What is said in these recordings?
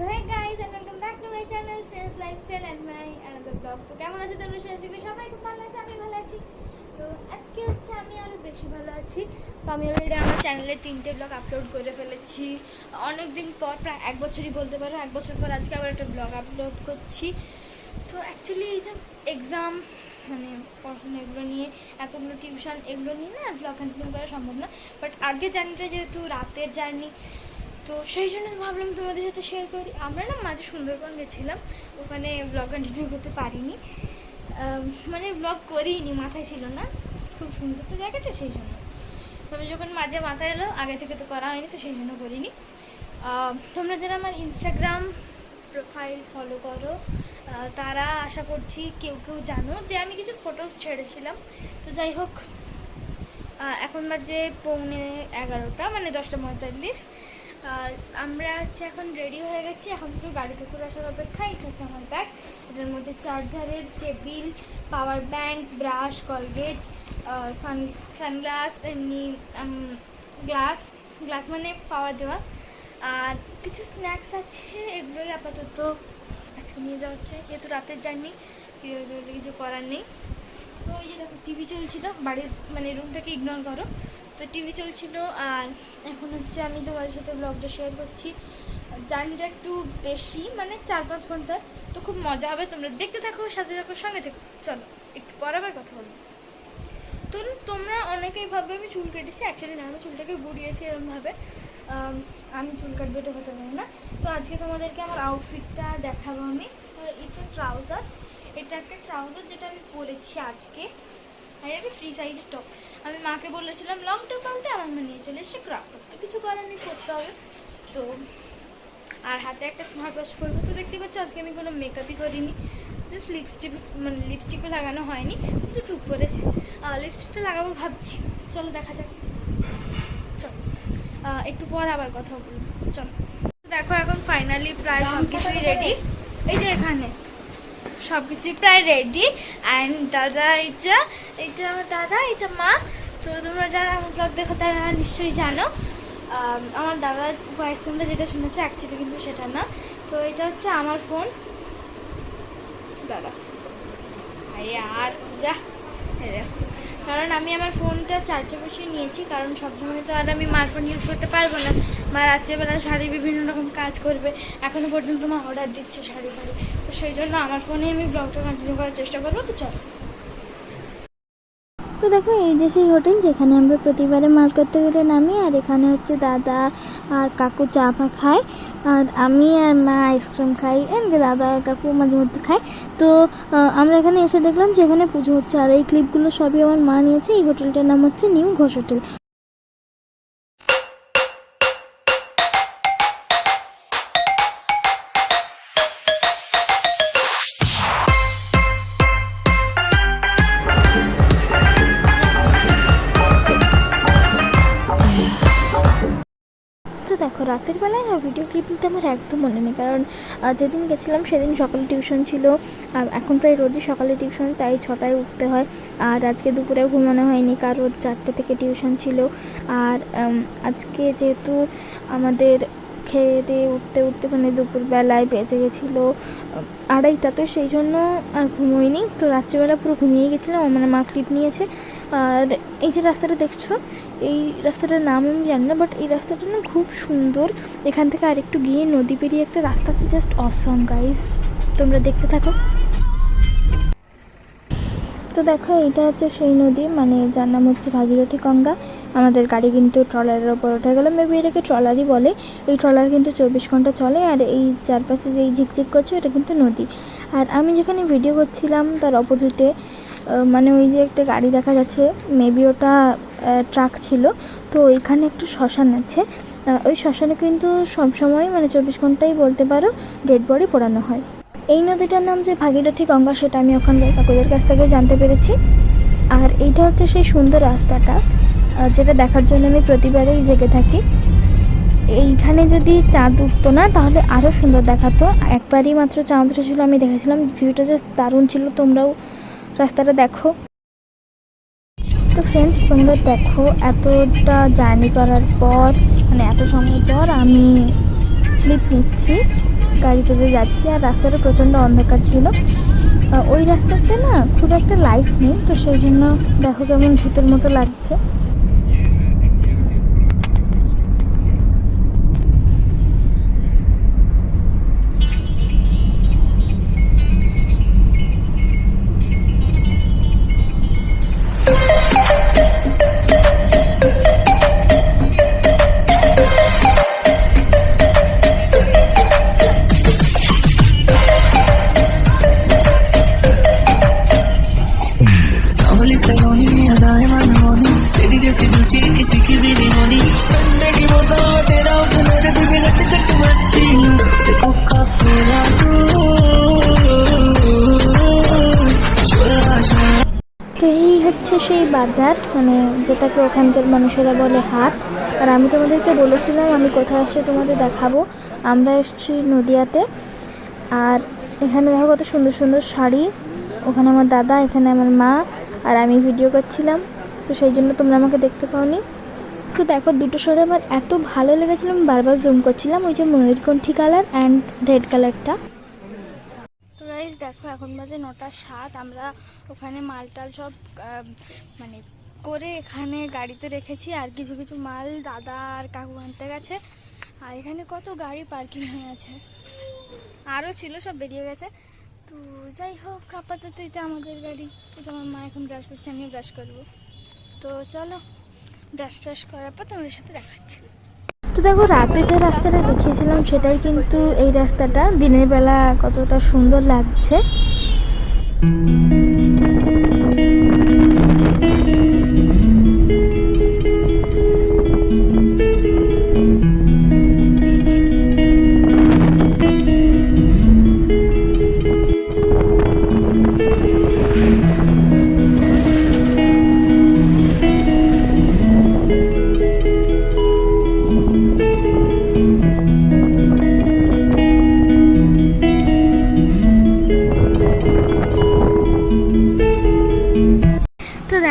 So hey guys, and welcome back to my channel, Sales Lifestyle and my another vlog. তো কেমন আছো তোমরা? সবাই সবাই খুব ভালো আছে আমি ভালো আছি। তো আজকে হচ্ছে আমি আরও বেশি ভালো আছি। তো আমি অলরেডি আমার চ্যানেলে তিনটে ব্লগ আপলোড করে ফেলেছি। অনেক দিন পর, প্রায় এক বছরই বলতে পারো, এক বছর পর আজকে আবার একটা ব্লগ আপলোড করছি। তো অ্যাকচুয়ালি এই যে এক্সাম মানে পড়াশোনা এগুলো নিয়ে, এতগুলো টিউশন এগুলো নিয়ে না ব্লগ কন্টিনিউ করা সম্ভব না। বাট আজকে জার্নিটা যেহেতু রাতের জার্নি তো সেই জন্য ভাবলাম তোমাদের সাথে শেয়ার করি। আমরা না মাঝে সুন্দরবন গেছিলাম। ওখানে ব্লগ কন্টিনিউ করতে পারিনি। মানে ব্লগ করিনি, মাথায় ছিল না। খুব সুন্দর তো জায়গাটা সেই জন্য। তবে যখন মাঝে মাথায় এলো, আগে থেকে তো করা হয়নি, তো সেই জন্য করিনি। তোমরা যারা আমার ইনস্টাগ্রাম প্রোফাইল ফলো করো তারা আশা করছি কেউ কেউ জানো যে আমি কিছু ফটোস ছেড়েছিলাম। তো যাই হোক এখন বাজে পৌনে এগারোটা মানে দশটা পঁয়তাল্লিশ। আমরা হচ্ছে এখন রেডি হয়ে গেছি। এখন থেকে গাড়িতে করে আসার অপেক্ষা, এটা হচ্ছে আমার ব্যাগ এটার মধ্যে চার্জারের table power bank brush Colgate sun sunglass এমনি গ্লাস গ্লাস মানে পাওয়ার দেওয়া। আর কিছু স্ন্যাক্স আছে, এগুলোই আপাতত আজকে নিয়ে যাওয়া হচ্ছে। যেহেতু রাতের জার্নি কিছু করার নেই। তো ওই যে দেখো টিভি চলছিল, বাড়ির মানে রুমটাকে ইগনোর করো। তো টিভি চলছিল আর এখন হচ্ছে আমি তোমাদের সাথে ব্লগটা শেয়ার করছি। জার্নিটা একটু বেশি মানে চার পাঁচ ঘণ্টা। তো খুব মজা হবে, তোমরা দেখতে থাকো, সাথে থাকো, সঙ্গে থাকো। চলো, একটু পরে আবার কথা বলব। তো তোমরা অনেকেই ভাববে আমি চুল কেটেছি অ্যাকচুয়ালি না, আমি চুলটাকে গুড়িয়েছি এরকমভাবে আমি চুল কাটবে এটা হতে পারে না। তো আজকে তোমাদেরকে আমার আউটফিটটা দেখাবো আমি। তো ইটস এ ট্রাউজার এটা একটা ট্রাউজার যেটা আমি পরেছি আজকে। আর এটা ফ্রি সাইজের টপ আমি মাকে বলেছিলাম লং টপ আনতে আমার মা নিয়ে চলে এসে ক্রাফ করতে কিছু করার নেই করতে হবে। তো আর হাতে একটা স্মার্ট ওয়াশ করব তো দেখতে পাচ্ছি আজকে আমি কোনো মেকআপই করিনি জাস্ট লিপস্টিক মানে লিপস্টিকও লাগানো হয়নি কিন্তু টুক করেছি। লিপস্টিকটা লাগাবো ভাবছি। চলো দেখা যাক। চলো। একটু পর আবার কথা বলব। চলো। দেখো এখন ফাইনালি প্রায় সব কিছুই রেডি এই যে এখানে। সব কিছুই প্রায় রেডি অ্যান্ড দাদা, এইটা এইটা আমার দাদা, এইটা মা। তো তোমরা যারা আমার ব্লগ দেখো, তারা নিশ্চয়ই জানো। আমার দাদার ভয়েস তোমরা যেটা শুনেছো অ্যাকচুয়ালি কিন্তু সেটা না। তো এটা হচ্ছে আমার ফোন দাদা। আর যা। কারণ আমি আমার ফোনটা চার্জে বসিয়ে নিয়েছি, কারণ সব সময় তো আর আমি মার ফোন ইউজ করতে পারব না। মা রাত্রেবেলা শাড়ি বিভিন্ন রকম কাজ করবে। এখনও পর্যন্ত মা অর্ডার দিচ্ছে শাড়ি ফাড়ি তো সেই জন্য আমার ফোনে আমি ব্লগটা কন্টিনিউ করার চেষ্টা করব, তো চলো। তো দেখো, এই যে সেই হোটেল যেখানে আমরা প্রতিবারে মাল করতে গেলে নামি, আর এখানে হচ্ছে দাদা আর কাকু চা ফা খায়, আর আমি আর মা আইসক্রিম খাই এমনি দাদা আর কাকু মাঝে মধ্যে খায়। তো আমরা এখানে এসে দেখলাম যে এখানে পুজো হচ্ছে, আর এই ক্লিপগুলো সবই আমার মা নিয়েছে, এই হোটেলটার নাম হচ্ছে নিউ ঘোষ হোটেল। রাতের বেলায় না ভিডিও ক্লিপিংটা আমার একদম মনে নেই। কারণ যেদিন গেছিলাম সেদিন সকালে টিউশন ছিল। আর এখন প্রায় রোজই সকালে টিউশন তাই ছটায় উঠতে হয়। আর আজকে দুপুরেও ঘুমানো হয়নি কারোর চারটে থেকে টিউশন ছিল। আর আজকে যেহেতু আমাদের খেয়ে দিয়ে উঠতে উঠতে মানে দুপুরবেলায় বেজে গেছিল আড়াইটা। তো সেই জন্য আর ঘুমোইনি তো রাত্রিবেলা পুরো ঘুমিয়ে গেছিলাম মানে মা ক্লিপ নিয়েছে। আর এই যে রাস্তাটা দেখছ এই রাস্তাটার নাম আমি জানি না বাট এই রাস্তাটা না খুব সুন্দর। এখান থেকে আরেকটু গিয়ে নদী পেরিয়ে একটা রাস্তা আছে জাস্ট অসম গাইজ তোমরা দেখতে থাকো। তো দেখো এটা হচ্ছে সেই নদী মানে যার নাম হচ্ছে ভাগীরথী গঙ্গা। আমাদের গাড়ি কিন্তু ট্রলারের ওপর উঠে গেলো। মেবি এটাকে ট্রলারই বলে। এই ট্রলার কিন্তু চব্বিশ ঘণ্টা চলে, আর এই চারপাশে যে এই ঝিকঝিক করছে এটা কিন্তু নদী। আর আমি যেখানে ভিডিও করছিলাম, তার অপোজিটে মানে ওই যে একটা গাড়ি দেখা যাচ্ছে মেবি ওটা ট্রাক ছিল। তো ওইখানে একটু শ্মশান আছে। ওই শ্মশানে কিন্তু সবসময় মানে চব্বিশ ঘন্টাই বলতে পারো ডেড বডি পোড়ানো হয়। এই নদীটার নাম যে ভাগীরথী গঙ্গা সেটা আমি ওখানকার কাকুদের কাছ থেকে জানতে পেরেছি। আর এইটা হচ্ছে সেই সুন্দর রাস্তাটা যেটা দেখার জন্য আমি প্রতিবারেই জেগে থাকি। এইখানে যদি চাঁদ উঠতো না, তাহলে আরও সুন্দর দেখাতো। একবারই মাত্র চাঁদ উঠেছিল, আমি দেখেছিলাম, ভিউটা জাস্ট দারুণ ছিল। তোমরাও রাস্তাটা দেখো। তো ফ্রেন্ডস তোমরা দেখো এতটা জার্নি করার পর মানে এত সময় পর আমি ক্লিপ নিচ্ছি। গাড়িতে যে যাচ্ছি, আর রাস্তাটা প্রচণ্ড অন্ধকার ছিল। ওই রাস্তাতে না খুব একটা লাইট নেই, তো সেই জন্য দেখো কেমন ভূতের মতো লাগছে। বাজার মানে যেটাকে ওখানকার মানুষেরা বলে হাট। আর আমি তোমাদেরকে বলেছিলাম, আমি কোথায় আসলে তোমাদের দেখাবো। আমরা এসেছি নদিয়াতে। আর এখানে দেখো কত সুন্দর সুন্দর শাড়ি। ওখানে আমার দাদা, এখানে আমার মা, আর আমি ভিডিও করছিলাম। তো সেই জন্য তোমরা আমাকে দেখতে পাওনি। তো দেখো, দুটো শাড়ি আমার এত ভালো লেগেছিল, আমি বারবার জুম করছিলাম। ওই যে ময়ূরকণ্ঠী কালার অ্যান্ড রেড কালারটা দেখো, এখন বাজে নটা সাত। আমরা ওখানে মাল টাল সব মানে করে এখানে গাড়িতে রেখেছি। আর কিছু কিছু মাল দাদা আর কাকু আনতে গেছে। আর এখানে কত গাড়ি পার্কিং হয়ে আছে। আরও ছিল, সব বেরিয়ে গেছে। তো যাই হোক, আপাতত এটা আমাদের গাড়ি। তো আমার মা এখন ব্রাশ করছে, আমিও ব্রাশ করব। তো চলো ব্রাশ ট্রাশ করার পর তোমাদের সাথে দেখাচ্ছি। তো দেখো, রাতে যে রাস্তাটা দেখিয়েছিলাম, সেটাই কিন্তু এই রাস্তাটা। দিনের বেলা কতটা সুন্দর লাগছে।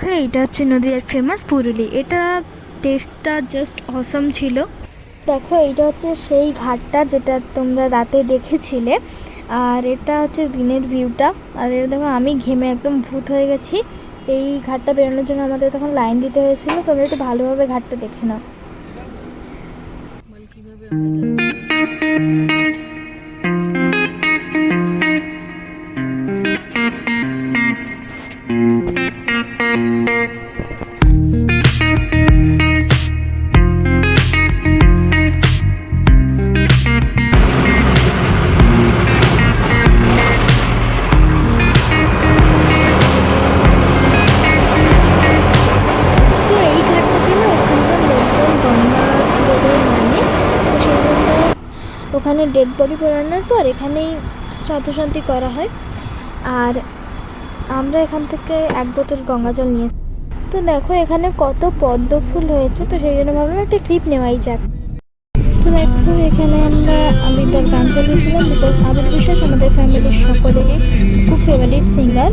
দেখো এইটা হচ্ছে নদীর ফেমাস পুরুলি। এটা টেস্টটা জাস্ট অসম ছিল। দেখো এটা হচ্ছে সেই ঘাটটা যেটা তোমরা রাতে দেখেছিলে। আর এটা হচ্ছে দিনের ভিউটা আর এটা দেখো, আমি ঘেমে একদম ভূত হয়ে গেছি। এই ঘাটটা বেরোনোর জন্য আমাদের তখন লাইন দিতে হয়েছিল। তোমরা একটু ভালোভাবে ঘাটটা দেখে নাও। ওখানে ডেড বডি পোড়ানোর পর এখানেই শ্রাদ্ধশান্তি করা হয়। আর আমরা এখান থেকে এক বোতল গঙ্গা জল নিয়ে তো দেখো, এখানে কত পদ্ম ফুল হয়েছে, তো সেই জন্য ভাবলাম একটা ক্লিপ নেওয়াই যাক। তো দেখো, এখানে আমরা আবিদার গান চালিয়েছিলাম বিকজ আবিদ বিশ্বাস আমাদের ফ্যামিলির সকলেরই খুব ফেভারিট সিঙ্গার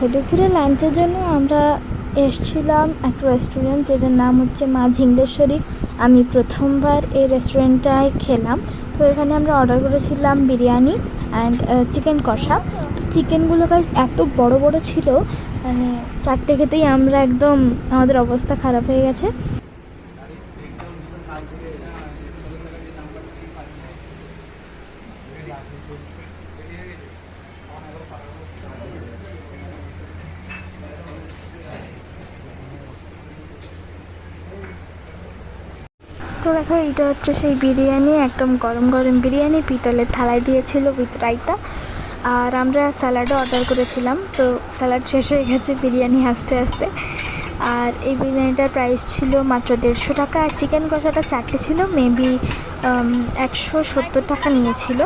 দেখো দুপুরে লাঞ্চের জন্য আমরা এসছিলাম একটা রেস্টুরেন্ট যেটার নাম হচ্ছে মা ঝিঙ্গেশ্বরী। আমি প্রথমবার এই রেস্টুরেন্টটায় খেলাম। তো এখানে আমরা অর্ডার করেছিলাম বিরিয়ানি অ্যান্ড চিকেন কষা। চিকেনগুলো গাইস এত বড় বড় ছিল মানে চারটে খেতেই আমরা একদম, আমাদের অবস্থা খারাপ হয়ে গেছে তো দেখো, এটা হচ্ছে সেই বিরিয়ানি, একদম গরম গরম বিরিয়ানি। পিতলের থালায় দিয়েছিল উইথ রাইতা আর আমরা স্যালাডও অর্ডার করেছিলাম। তো স্যালাড শেষ হয়ে গেছে, বিরিয়ানি আস্তে আস্তে। আর এই বিরিয়ানিটার প্রাইস ছিল মাত্র দেড়শো টাকা। আর চিকেন কষাটা চারটে ছিল মেবি একশো সত্তর টাকা নিয়েছিল।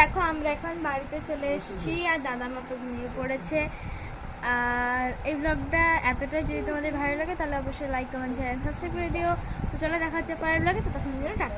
দেখো, আমরা এখন বাড়িতে চলে এসেছি আর দাদা মতো ঘুমিয়ে পড়েছে। আর এই ব্লগটা এতটাই যদি তোমাদের ভালো লাগে, তাহলে অবশ্যই লাইক কমেন্ট শেয়ার সাবস্ক্রাইব করে দিও। তো চলো, দেখা হচ্ছে পরের ব্লগে তো তখন টাটা।